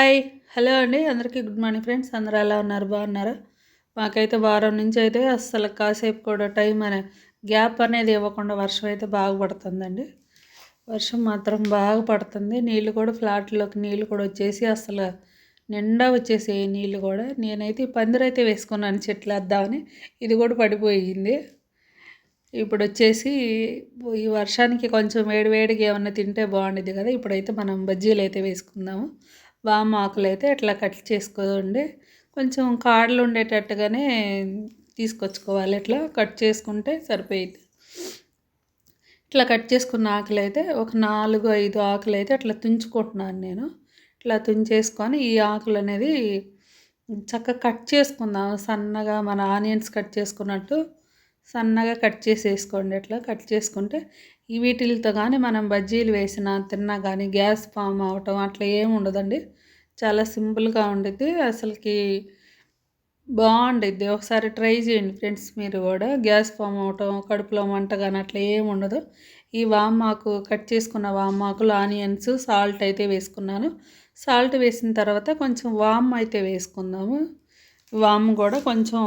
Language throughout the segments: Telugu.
హాయ్. హలో అండి. అందరికీ గుడ్ మార్నింగ్ ఫ్రెండ్స్. అందరూ ఎలా ఉన్నారు? బాగున్నారా? మాకైతే వారం నుంచి అయితే అస్సలు కాసేపు కూడా టైం అనే గ్యాప్ అనేది ఇవ్వకుండా వర్షం అయితే బాగా పడుతుందండి. వర్షం మాత్రం బాగా పడుతుంది. నీళ్ళు కూడా ఫ్లాట్లోకి నీళ్ళు కూడా వచ్చేసి అసలు నిండా వచ్చేసి నీళ్ళు కూడా. నేనైతే ఈ పందిరైతే వేసుకున్నాను చెట్లు వేద్దామని ఇది కూడా పడిపోయింది. ఇప్పుడు వచ్చేసి ఈ వర్షానికి కొంచెం వేడి వేడిగా ఏమన్నా తింటే బాగుండేది కదా. ఇప్పుడైతే మనం బజ్జీలు అయితే వేసుకుందాము. వామ ఆకులు అయితే ఇట్లా కట్ చేసుకోండి. కొంచెం కాడలు ఉండేటట్టుగానే తీసుకొచ్చుకోవాలి. ఇట్లా కట్ చేసుకుంటే సరిపోయింది ఇట్లా కట్ చేసుకున్న ఆకులు అయితే ఒక నాలుగు ఐదు ఆకులు అయితే అట్లా తుంచుకుంటున్నాను నేను. ఇట్లా తుంచేసుకొని ఈ ఆకులు అనేది చక్కగా కట్ చేసుకుందాం. సన్నగా మన ఆనియన్స్ కట్ చేసుకున్నట్టు సన్నగా కట్ చేసేసుకోండి. ఇట్లా కట్ చేసుకుంటే ఈ వీటిలతో కానీ మనం బజ్జీలు వేసినా తిన్నా కానీ గ్యాస్ ఫామ్ అవటం అట్లా ఏమి ఉండదండి. చాలా సింపుల్గా ఉండిద్ది. అసలుకి బాగుండిద్ది. ఒకసారి ట్రై చేయండి ఫ్రెండ్స్ మీరు కూడా. గ్యాస్ ఫామ్ అవటం కడుపులో మంట కానీ అట్లా ఏమి ఉండదు. ఈ వామాకు కట్ చేసుకున్న వామాకులు ఆనియన్స్ సాల్ట్ అయితే వేసుకున్నాను. సాల్ట్ వేసిన తర్వాత కొంచెం వామ్ అయితే వేసుకుందాము. వామ్ కూడా కొంచెం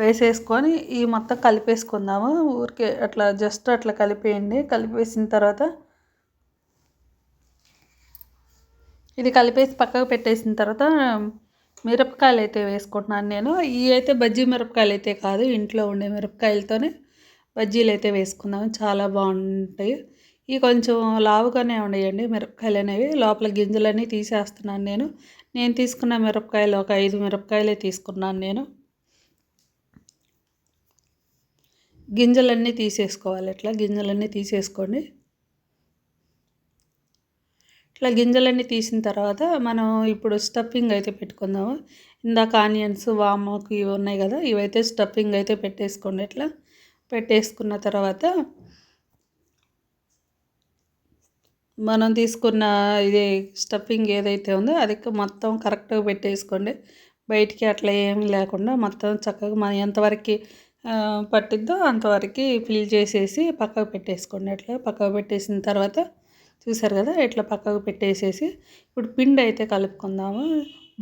వేసేసుకొని ఈ మొత్తం కలిపేసుకుందాము. ఊరికే అట్లా జస్ట్ అట్లా కలిపేయండి. కలిపేసిన తర్వాత ఇది కలిపేసి పక్కకు పెట్టేసిన తర్వాత మిరపకాయలు అయితే వేసుకుంటున్నాను నేను. ఇవి అయితే బజ్జీ మిరపకాయలు అయితే కాదు ఇంట్లో ఉండే మిరపకాయలతోనే బజ్జీలు అయితే వేసుకుందాము. చాలా బాగుంటాయి. ఇవి కొంచెం లావుగానే ఉండేయండి మిరపకాయలు అనేవి. లోపల గింజలన్నీ తీసేస్తున్నాను నేను. నేను తీసుకున్న మిరపకాయలు ఒక ఐదు మిరపకాయలే తీసుకున్నాను నేను. గింజలన్నీ తీసేసుకోవాలి. ఇట్లా గింజలన్నీ తీసేసుకోండి ఇట్లా గింజలన్నీ తీసిన తర్వాత మనం ఇప్పుడు స్టఫింగ్ అయితే పెట్టుకుందాము. ఇందాక ఆనియన్స్ వామకు ఇవి ఉన్నాయి కదా ఇవైతే స్టఫింగ్ అయితే పెట్టేసుకోండి. ఇట్లా పెట్టేసుకున్న తర్వాత మనం తీసుకున్న ఇది స్టఫింగ్ ఏదైతే ఉందో అది మొత్తం కరెక్ట్గా పెట్టేసుకోండి. బయటికి అట్లా ఏమి లేకుండా మొత్తం చక్కగా మనం ఎంతవరకు పట్టిద్దో అంతవరకు ఫిల్ చేసేసి పక్కకు పెట్టేసుకోండి. అట్లా పక్కకు పెట్టేసిన తర్వాత చూసారు కదా ఇట్లా పక్కకు పెట్టేసేసి ఇప్పుడు పిండి అయితే కలుపుకుందాము.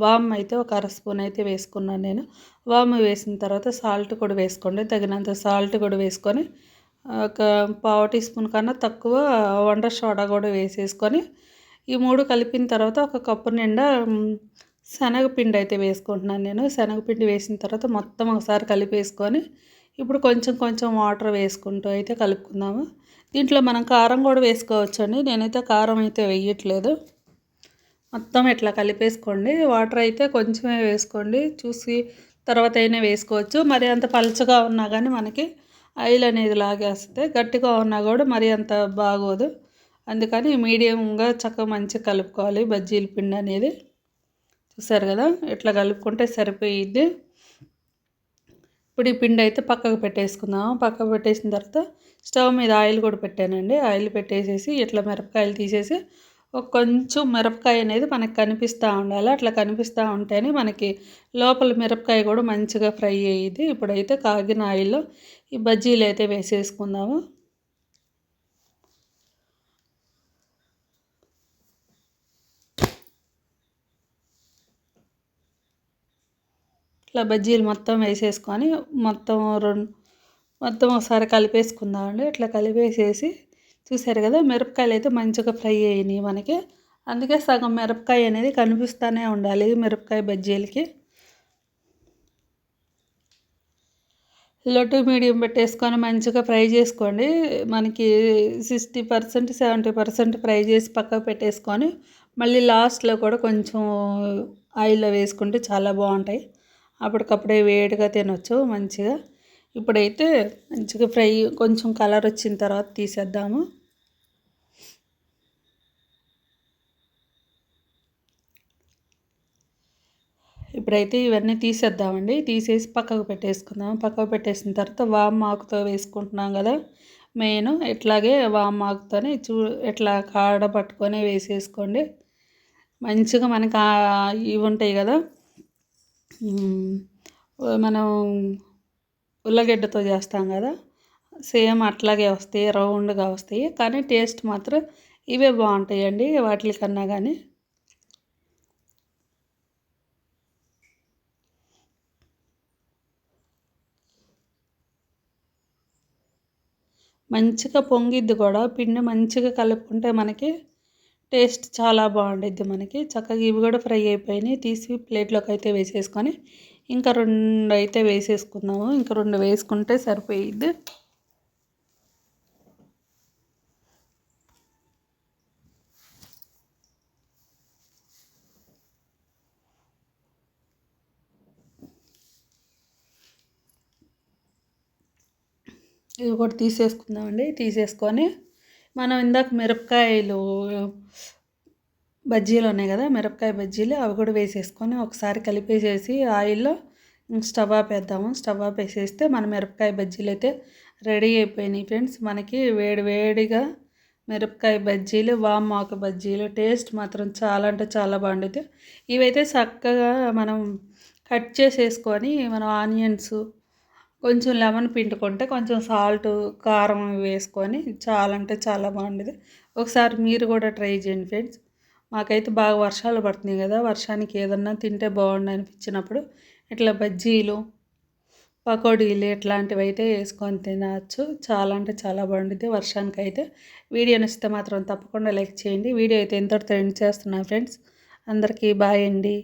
వామ్ అయితే ఒక అర స్పూన్ అయితే వేసుకున్నాను నేను. వామ్ వేసిన తర్వాత సాల్ట్ కూడా వేసుకోండి. తగినంత సాల్ట్ కూడా వేసుకొని ఒక పావు టీ స్పూన్ కన్నా తక్కువ వండర్ సోడా కూడా వేసేసుకొని ఈ మూడు కలిపిన తర్వాత ఒక కప్పు నిండా శనగపిండి అయితే వేసుకుంటున్నాను నేను. శనగపిండి వేసిన తర్వాత మొత్తం ఒకసారి కలిపేసుకొని ఇప్పుడు కొంచెం కొంచెం వాటర్ వేసుకుంటూ అయితే కలుపుకుందాము. దీంట్లో మనం కారం కూడా వేసుకోవచ్చు అండి నేనైతే కారం అయితే వేయట్లేదు. మొత్తం ఇట్లా కలిపేసుకోండి. వాటర్ అయితే కొంచెమే వేసుకోండి. చూసి తర్వాత అయినా వేసుకోవచ్చు. మరి అంత పలుచగా ఉన్నా కానీ మనకి ఆయిల్ అనేది లాగేస్తే గట్టిగా ఉన్నా కూడా మరి అంత బాగోదు. అందుకని మీడియంగా చక్కగా మంచిగా కలుపుకోవాలి బజ్జీల పిండి అనేది. చూసారు కదా? ఇట్లా కలుపుకుంటే సరిపోయిద్ది. ఇప్పుడు ఈ పిండి అయితే పక్కకు పెట్టేసుకుందాం. పక్కకు పెట్టేసిన తర్వాత స్టవ్ మీద ఆయిల్ కూడా పెట్టానండి. ఆయిల్ పెట్టేసేసి ఇట్లా మిరపకాయలు తీసేసి ఒక కొంచెం మిరపకాయ అనేది మనకి కనిపిస్తూ ఉండాలి. అట్లా కనిపిస్తూ ఉంటేనే మనకి లోపల మిరపకాయ కూడా మంచిగా ఫ్రై అయ్యేది ఇప్పుడైతే కాగిన ఆయిల్లో ఈ బజ్జీలు అయితే వేసేసుకుందాము. ఇట్లా బజ్జీలు మొత్తం వేసేసుకొని మొత్తం రెండు మొత్తం ఒకసారి కలిపేసుకుందామండి. ఇట్లా కలిపేసేసి చూసారు కదా మిరపకాయలు అయితే మంచిగా ఫ్రై అయినాయి మనకి. అందుకే సగం మిరపకాయ అనేది కనిపిస్తూనే ఉండాలి మిరపకాయ బజ్జీలకి. లో టు మీడియం పెట్టేసుకొని మంచిగా ఫ్రై చేసుకోండి. మనకి sixty percent seventy percent fry చేసి పక్కకు పెట్టేసుకొని మళ్ళీ లాస్ట్లో కూడా కొంచెం ఆయిల్లో వేసుకుంటే చాలా బాగుంటాయి. అప్పటికప్పుడే వేడిగా తినొచ్చు మంచిగా. ఇప్పుడైతే మంచిగా ఫ్రై కొంచెం కలర్ వచ్చిన తర్వాత తీసేద్దాము. ఇప్పుడైతే ఇవన్నీ తీసేద్దామండి. తీసేసి పక్కకు పెట్టేసుకుందాం పక్కకు పెట్టేసిన తర్వాత వామ్ వేసుకుంటున్నాం కదా. మెయిన్ ఇట్లాగే వామాకుతోనే చూ ఇట్లా కాడ పట్టుకొని వేసేసుకోండి. మంచిగా మనకి ఇవి ఉంటాయి కదా మనం ఉల్లగడ్డతో చేస్తాం కదా సేమ్ అట్లాగే వస్తాయి రౌండ్గా వస్తాయి కానీ టేస్ట్ మాత్రం ఇవే బాగుంటాయండి వాటికన్నా కానీ మంచిగా పొంగిద్ది కూడా పిండి మంచిగా కలుపుకుంటే మనకి టేస్ట్ చాలా బాగుండిద్ది మనకి. చక్కగా ఇవి కూడా ఫ్రై అయిపోయినాయి. తీసి ప్లేట్లోకి అయితే వేసేసుకొని ఇంకా రెండు అయితే వేసేసుకుందాము. ఇంకా రెండు వేసుకుంటే సరిపోయిద్ది. ఇవి కూడా తీసేసుకుందామండి. తీసేసుకొని మనం ఇందాక మిరపకాయలు బజ్జీలు ఉన్నాయి కదా మిరపకాయ బజ్జీలు అవి కూడా వేసేసుకొని ఒకసారి కలిపేసేసి ఆయిల్లో స్టవ్ ఆపేద్దాము స్టవ్ ఆపేసేస్తే మన మిరపకాయ బజ్జీలు అయితే రెడీ అయిపోయినాయి ఫ్రెండ్స్. మనకి వేడి వేడిగా మిరపకాయ బజ్జీలు వామాకు బజ్జీలు టేస్ట్ మాత్రం చాలా అంటే చాలా బాగుంటుంది ఇవైతే చక్కగా మనం కట్ చేసేసుకొని మనం ఆనియన్స్ కొంచెం లెమన్ పిండుకుంటే కొంచెం సాల్ట్ కారం వేసుకొని చాలా అంటే చాలా బాగుండేది. ఒకసారి మీరు కూడా ట్రై చేయండి ఫ్రెండ్స్. మాకైతే బాగా వర్షాలు పడుతున్నాయి కదా వర్షానికి ఏదన్నా తింటే బాగుండు అనిపించినప్పుడు ఇట్లా బజ్జీలు పకోడీలు ఇట్లాంటివి అయితే వేసుకొని తినచ్చు. చాలా అంటే చాలా బాగుంటుంది వర్షానికి అయితే వీడియో నచ్చితే మాత్రం తప్పకుండా లైక్ చేయండి. వీడియో అయితే ఎంతో ట్రెండ్ చేస్తున్నాను ఫ్రెండ్స్. అందరికీ బాయ్ అండి.